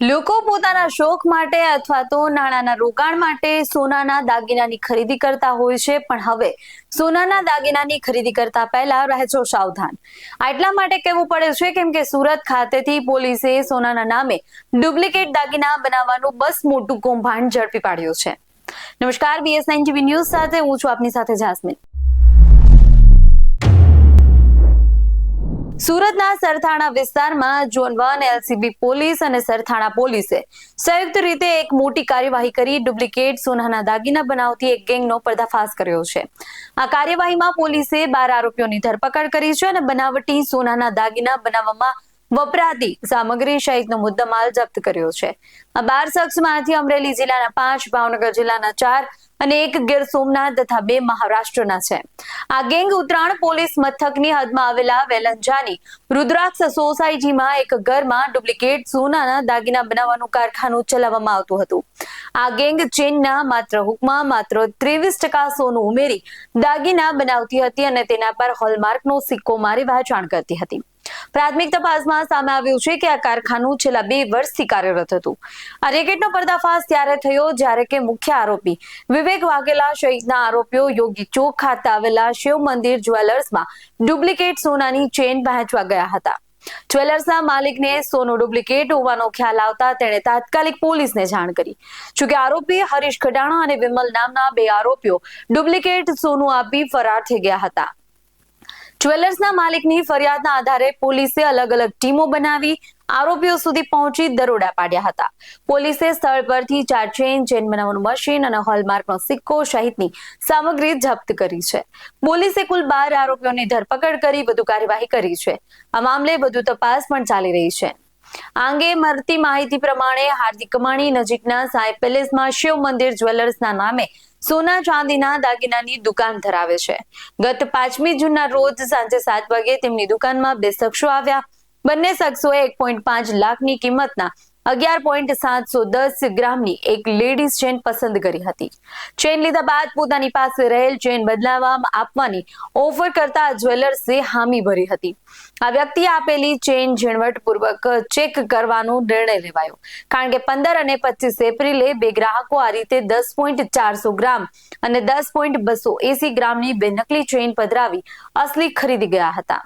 લોકો પોતાના શોખ માટે અથવા તો નાણાંના રોકાણ માટે સોનાના દાગીનાની ખરીદી કરતા હોય છે, પણ હવે સોનાના દાગીનાની ખરીદી કરતા પહેલા રહેજો સાવધાન. આટલા માટે કહેવું પડે છે, કેમ કે સુરત ખાતેથી પોલીસે સોનાના નામે ડુપ્લિકેટ દાગીના બનાવવાનું બસ મોટું કૌભાંડ ઝડપી પાડ્યું છે. નમસ્કાર બીએસ નાઇન ટીવી ન્યૂઝ સાથે હું છું આપની સાથે જાસ્મીન. સુરતના સરથાણા વિસ્તારમાં ઝોન વન એલસીબી પોલીસ અને સરથાણા પોલીસે સંયુક્ત રીતે એક મોટી કાર્યવાહી કરી ડુપ્લિકેટ સોનાના દાગીના બનાવતી એક ગેંગનો પર્દાફાશ કર્યો છે. આ કાર્યવાહીમાં પોલીસે બાર આરોપીઓની ધરપકડ કરી છે અને બનાવટી સોનાના દાગીના બનાવવામાં વપરાતી સામગ્રી સહિતનો મુદ્દામાલ જપ્ત કર્યો છે. આ બાર શખ્સમાંથી અમરેલી જિલ્લાના પાંચ, ભાવનગર જિલ્લાના ચાર અને એક ગીર સોમનાથ તથા બે મહારાષ્ટ્રના છે. આ ગેંગ ઉત્તરાયણ પોલીસ મથકની હદમાં આવેલા વેલંજાની રુદ્રાક્ષ સોસાયટીમાં એક ઘરમાં ડુપ્લિકેટ સોનાના દાગીના બનાવવાનું કારખાનું ચલાવવામાં આવતું હતું. આ ગેંગ ચીનના માત્ર હુકમાં માત્ર ત્રેવીસ ટકા સોનું ઉમેરી દાગીના બનાવતી હતી અને તેના પર હોલમાર્કનો સિક્કો મારી વહેંચાણ કરતી હતી. પ્રાથમિક તપાસમાં સામે આવ્યું છે કે આ કારખાનું છેલ્લા બે વર્ષથી કાર્યરત હતું. આ રેકેટનો પર્દાફાશ ત્યારે થયો જ્યારે કે મુખ્ય આરોપી વિવેક વાઘેલા સહિતના આરોપીઓ યોગી ચોક ખાતે આવેલા શિવ મંદિર જ્વેલર્સમાં ડુપ્લિકેટ સોનાની ચેન વહેંચવા ગયા હતા. જ્વેલર્સના માલિકને સોનું ડુપ્લિકેટ હોવાનો ખ્યાલ આવતા તેણે તાત્કાલિક પોલીસને જાણ કરી. જોકે આરોપી હરીશ ખડાણા અને વિમલ નામના બે આરોપીઓ ડુપ્લિકેટ સોનું આપી ફરાર થઈ ગયા હતા. જ્વેલર્સના માલિકની ફરિયાદના આધારે પોલીસે અલગ અલગ ટીમો બનાવી આરોપીઓ સુધી પહોંચી દરોડા પાડ્યા હતા. પોલીસે સ્થળ પરથી ચાર ચેન ચેન બનાવવાનું મશીન અને હોલમાર્કનો સિક્કો સહિતની સામગ્રી જપ્ત કરી છે. પોલીસે કુલ બાર આરોપીઓની ધરપકડ કરી, વધુ કાર્યવાહી કરી છે. આ મામલે વધુ તપાસ પણ ચાલી રહી છે. આ અંગે મળતી માહિતી પ્રમાણે હાર્દિક કમાણી નજીકના સાંઈ પેલેસમાં શિવ મંદિર જ્વેલર્સના નામે સોના ચાંદીના દાગીનાની દુકાન ધરાવે છે. ગત પાંચમી જૂનના રોજ સાંજે સાત વાગે તેમની દુકાનમાં બે શખ્સો આવ્યા. બંને શખ્સોએ એક પોઈન્ટ પાંચ લાખની કિંમતના અગિયાર પોઈન્ટ સાતસો દસ ગ્રામની એક લેડીઝ ચેન પસંદ કરી હતી. ચેન લીધા બાદ પોતાની પાસે રહેલ ચેન બદલાવવામાં આપવાની ઓફર કરતા જ્વેલર્સે હામી ભરી હતી. આ વ્યક્તિએ આપેલી ચેન ઝીણવટપૂર્વક ચેક કરવાનો નિર્ણય લેવાયો. કારણ કે પંદર અને પચીસ એપ્રિલે બે ગ્રાહકો આ રીતે દસ પોઈન્ટ ચારસો ગ્રામ અને દસ પોઈન્ટ બસો એસી ગ્રામની બે નકલી ચેન પધરાવી અસલી ખરીદી ગયા હતા.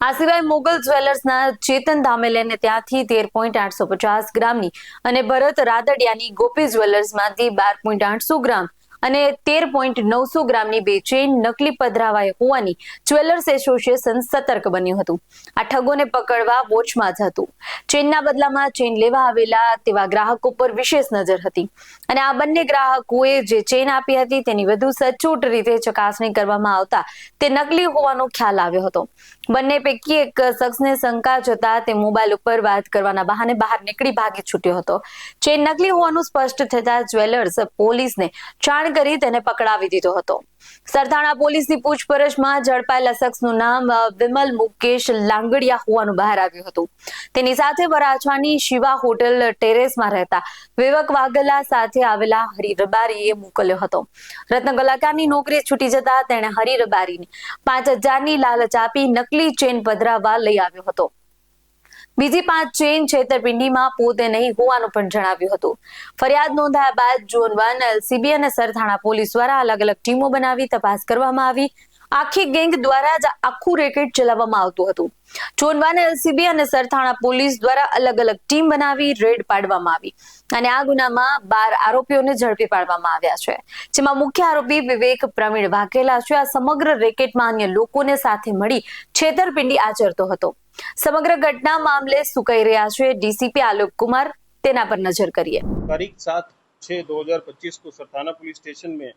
આ સિવાય મોગલ જ્વેલર્સના ચેતન ધામેલેને ત્યાંથી તેર પોઈન્ટ આઠસો પચાસ ગ્રામની અને ભરત રાદડિયાની ગોપી જ્વેલર્સમાંથી બાર પોઈન્ટ આઠસો ગ્રામ અને તેર પોઈન્ટ નવસો ગ્રામની બે ચેઇન નકલી પધરાવાય હોવાની જ્વેલર્સ એસોસિએશન સતર્ક બન્યું હતું. આ ઠગોને પકડવા વોચમાં જ હતું ચેનના બદલામાં ચેન લેવા આવેલા તેવા ગ્રાહકો પર વિશેષ નજર હતી. અને આ બંને ગ્રાહકોએ જે ચેન આપી હતી તેની વધુ સચોટ રીતે ચકાસણી કરવામાં આવતા તે નકલી હોવાનો ખ્યાલ આવ્યો હતો. બંને પૈકી એક શખ્સને શંકા જતા તે મોબાઈલ ઉપર વાત કરવાના બહાને બહાર નીકળી ભાગી છૂટ્યો હતો. ચેન નકલી હોવાનું સ્પષ્ટ થતા જ્વેલર્સ પોલીસને જાણ કરી તેને પકડાવી દીધો હતો. સરથાણા પોલીસની પૂછપરછમાં ઝડપાયેલા શખ્સનું નામ વિમલ મુકેશ લાંગડિયા હોવાનું બહાર આવ્યું હતું. તેની સાથે વરાછાની શિવા હોટેલ ટેરેસમાં રહેતા વિવેક વાઘલા સાથે આવેલા હરિ રબારીએ મોકલ્યો હતો. રત્ન કલાકારની નોકરી છૂટી જતા તેણે હરિ રબારીને પાંચ હજારની લાલચ આપી નકલી ચેન પધરાવવા લઈ આવ્યો હતો. બીજી પાંચ ચેન છેતરપિંડીમાં પોતે નહીં હોવાનું પણ જણાવ્યું હતું. ફરિયાદ નોંધાયા બાદ ઝોન વન, એલસીબી અને સરથાણા પોલીસ દ્વારા અલગ અલગ ટીમો બનાવી તપાસ કરવામાં આવી. આખી ગેંગ દ્વારા જ આખું રેકેટ ચલાવવામાં આવતું હતું ઝોન વન એલસીબી અને સરથાણા પોલીસ દ્વારા અલગ અલગ ટીમ બનાવી રેડ પાડવામાં આવી અને આ ગુનામાં બાર આરોપીઓને ઝડપી પાડવામાં આવ્યા છે જેમાં મુખ્ય આરોપી વિવેક પ્રવીણ વાઘેલા છે આ સમગ્ર રેકેટમાં અન્ય લોકોને સાથે મળી છેતરપિંડી આચરતો હતો સમગ્ર ઘટના મામલે શું કહી રહ્યા છે ડીસીપી આલોક કુમાર તેના પર નજર કરીએ तारीख सात छः दो हजार पच्चीस को सरथाना पुलिस स्टेशन में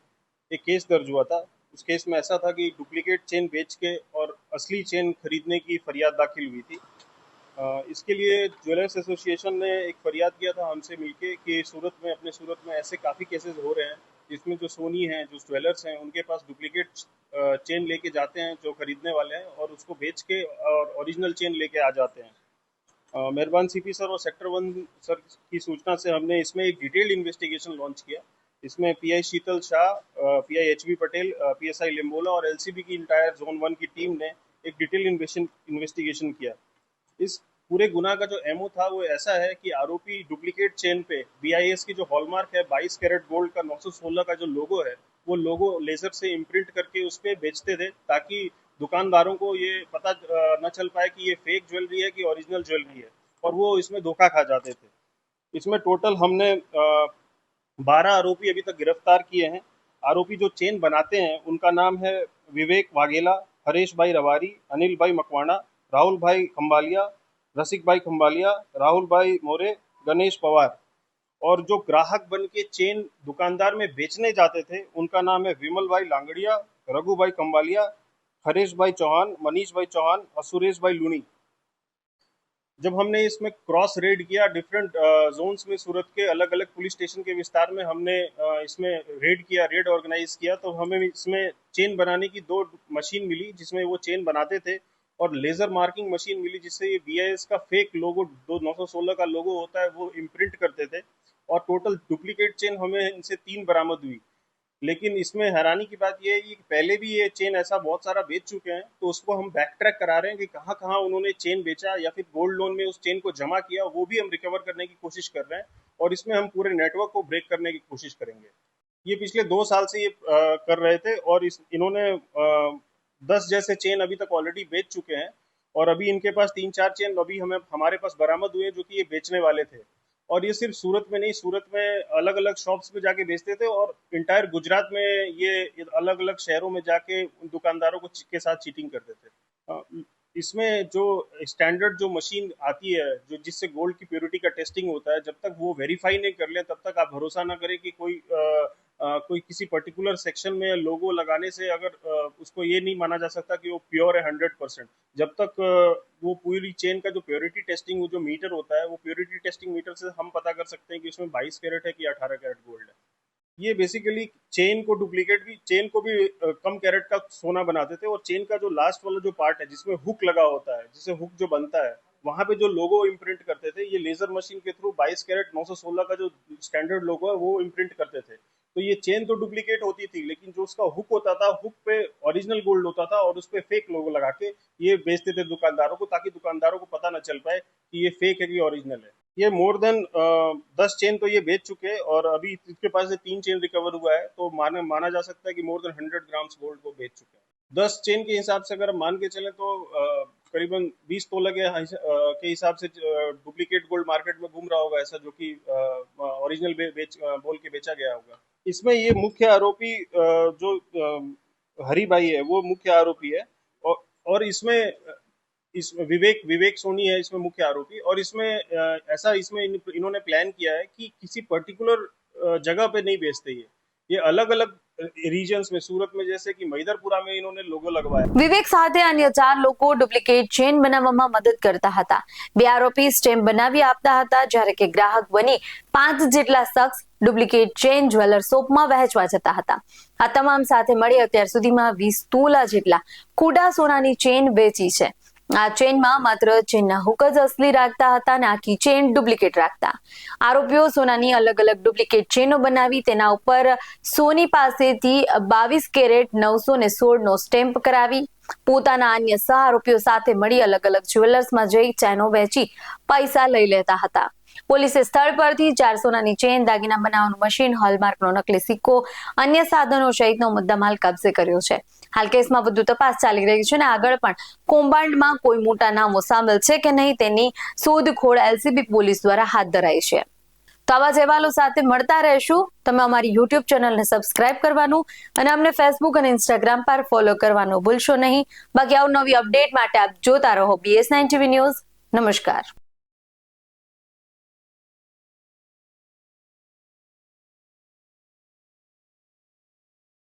एक केस दर्ज हुआ था उस केस में ऐसा था कि डुप्लीकेट चेन बेच के और असली चेन खरीदने की फरियाद दाखिल हुई थी। इसके लिए ज्वेलर्स एसोसिएशन ने एक फरियाद किया था हमसे मिलके कि सूरत में, अपने सूरत में ऐसे काफ़ी केसेस हो रहे हैं जिसमें जो सोनी हैं, जो ज्वेलर्स हैं, उनके पास डुप्लीकेट चेन लेके जाते हैं, जो खरीदने वाले हैं और उसको बेच के और ओरिजिनल चेन लेके आ जाते हैं। मेहरबान सीपी सर और सेक्टर वन सर की सूचना से हमने इसमें एक डिटेल्ड इन्वेस्टिगेशन लॉन्च किया। इसमें PI Sheetal Shah PI H B Patel PSI Limbola और एलसीबी की इंटायर जोन वन की टीम ने एक डिटेल इन्वेस्टिगेशन किया। इस पूरे गुना का जो एमओ था वो ऐसा है कि आरोपी डुप्लीकेट चेन पे बीआईएस की जो हॉलमार्क है 22 कैरेट गोल्ड का 916 का जो लोगो है, वो लोगो लेजर से इम्प्रिंट करके उस पर बेचते थे ताकि दुकानदारों को ये पता न चल पाए कि ये फेक ज्वेलरी है कि ओरिजिनल ज्वेलरी है। और वो इसमें धोखा खा जाते थे। इसमें टोटल हमने बारह आरोपी अभी तक गिरफ़्तार किए हैं। आरोपी जो चेन बनाते हैं, उनका नाम है विवेक वाघेला हरेश भाई रवारी, अनिल भाई मकवाणा, राहुल भाई खम्बालिया रसिक भाई खम्बालिया राहुल भाई मोरे, गणेश पवार। और जो ग्राहक बन के चेन दुकानदार में बेचने जाते थे, उनका नाम है विमल भाई लांगड़िया, रघु भाई खम्बालिया हरेश भाई चौहान, मनीष भाई चौहान और सुरेश भाई लुनी। जब हमने इसमें क्रॉस रेड किया डिफरेंट जोन्स में सूरत के अलग अलग पुलिस स्टेशन के विस्तार में हमने इसमें रेड किया रेड ऑर्गेनाइज किया तो हमें इसमें चेन बनाने की दो मशीन मिली, जिसमें वो चेन बनाते थे और लेजर मार्किंग मशीन मिली, जिससे ये बी का फेक लोगो दो नौ का लोगो होता है, वो इम्प्रिंट करते थे और टोटल डुप्लीकेट चेन हमें इनसे तीन बरामद हुई। लेकिन इसमें हैरानी की बात यह है कि पहले भी ये चेन ऐसा बहुत सारा बेच चुके हैं तो उसको हम बैक ट्रैक करा रहे हैं कि कहाँ कहाँ उन्होंने चेन बेचा या फिर गोल्ड लोन में उस चेन को जमा किया वो भी हम रिकवर करने की कोशिश कर रहे हैं और इसमें हम पूरे नेटवर्क को ब्रेक करने की कोशिश करेंगे। ये पिछले दो साल से ये अ, कर रहे थे और इस इन्होंने आ, दस जैसे चेन अभी तक ऑलरेडी बेच चुके हैं और अभी इनके पास तीन चार चेन अभी हमें हमारे पास बरामद हुए जो कि ये बेचने वाले थे। और ये सिर्फ़ सूरत में नहीं, सूरत में अलग अलग शॉप्स में जाके बेचते थे और इंटायर गुजरात में ये अलग अलग शहरों में जाके उन दुकानदारों को के साथ चीटिंग करते थे। इसमें जो स्टैंडर्ड जो मशीन आती है, जो जिससे गोल्ड की प्योरिटी का टेस्टिंग होता है, जब तक वो वेरीफाई नहीं कर ले, तब तक आप भरोसा ना करें कि कोई कोई किसी पर्टिकुलर सेक्शन में लोगो लगाने से अगर उसको ये नहीं माना जा सकता कि वो प्योर है हंड्रेड परसेंट जब तक वो पूरी चेन का जो प्योरिटी टेस्टिंग वो जो मीटर होता है, वो प्योरिटी टेस्टिंग मीटर से हम पता कर सकते हैं कि उसमें 22 कैरेट है कि 18 कैरेट गोल्ड है। ये बेसिकली चेन को डुप्लीकेट भी चेन को भी कम कैरेट का सोना बनाते थे और चेन का जो लास्ट वाला जो पार्ट है, जिसमें हुक लगा होता है, जिससे हुक जो बनता है, वहाँ पे जो लोगो इम्प्रिंट करते थे, ये लेजर मशीन के थ्रू 22 कैरेट 916 का जो स्टैंडर्ड लोगो है, वो इम्प्रिंट करते थे। ये चेन तो डुप्लीकेट होती थी लेकिन जो उसका हुक होता था हुक पे ओरिजिनल गोल्ड होता था और उस पे फेक लोगो लगा के ये बेचते थे दुकानदारों को ताकि दुकानदारों को पता ना चल पाए कि ये फेक है कि ओरिजिनल है। ये मोर देन दस चेन तो ये बेच चुके हैं और अभी इसके पास से तीन चेन रिकवर हुआ है तो माना माना जा सकता है कि more than hundred grams gold को बेच चुके हैं। दस चेन के हिसाब से अगर मान के चले तो अ, करीबन बीस तोला के के हिसाब से डुप्लीकेट गोल्ड मार्केट में घूम रहा होगा ऐसा जो कि ओरिजिनल बे, बेच बोल के बेचा गया होगा। इसमें ये मुख्य आरोपी जो हरी भाई है वो मुख्य आरोपी है और, और इसमें इस विवेक विवेक सोनी है इसमें मुख्य आरोपी और इसमें ऐसा इसमें इन, इन्होंने प्लान किया है कि किसी पर्टिकुलर जगह पे नहीं बेचते ये। ये अलग अलग रीजन्स में सूरत में जैसे कि मैदरपुरा में इन्होंने लोगो लगवाया વિવેક સાથે અન્ય ચાર લોકો ડુપ્લિકેટ ચેન બનાવવામાં મદદ કરતા હતા બે આરોપી સ્ટેમ્પ બનાવી આપતા હતા જ્યારે કે ગ્રાહક બની પાંચ જેટલા શખ્સ ડુપ્લિકેટ ચેન જ્વેલર શોપમાં વહેંચવા જતા હતા આ તમામ સાથે મળી અત્યાર સુધીમાં વીસ તોલા જેટલા કુડા સોનાની ચેન વેચી છે આ ચેનમાં માત્ર ચેનના હુક જ અસલી રાખતા હતા અને આખી ચેન ડુપ્લિકેટ રાખતા. આરોપીઓ સોનાની અલગ અલગ ડુપ્લિકેટ ચેનો બનાવી, તેના ઉપર સોની પાસેથી બાવીસ કેરેટ નવસો ને સોળ નો સ્ટેમ્પ કરાવી, પોતાના અન્ય સહ આરોપીઓ સાથે મળી અલગ અલગ જ્વેલર્સમાં જઈ ચેનો વેચી, પૈસા લઈ લેતા હતા. પોલીસે સ્થળ પરથી ચાર સોનાની ચેન દાગીના બનાવવાનું મશીન, હોલમાર્કનો નકલી સિક્કો, અન્ય સાધનો સહિતનો મુદ્દામાલ કબજે કર્યો છે. હાલ કેસમાં વધુ તપાસ ચાલી રહી છે અને આગળ પણ કૌભાંડમાં કોઈ મોટા નામો સામેલ છે કે નહીં તેની શોધખોળ એલસીબી પોલીસ દ્વારા હાથ ધરાઈ છે. તો આવા અહેવાલો સાથે મળતા રહેશું. તમે અમારી યુટ્યુબ ચેનલને સબસ્ક્રાઇબ કરવાનું અને અમને ફેસબુક અને ઇન્સ્ટાગ્રામ પર ફોલો કરવાનું ભૂલશો નહીં. બાકી આવું નવી અપડેટ માટે આપ જોતા રહો બીએસ નાઇન ટીવી ન્યૂઝ નમસ્કાર.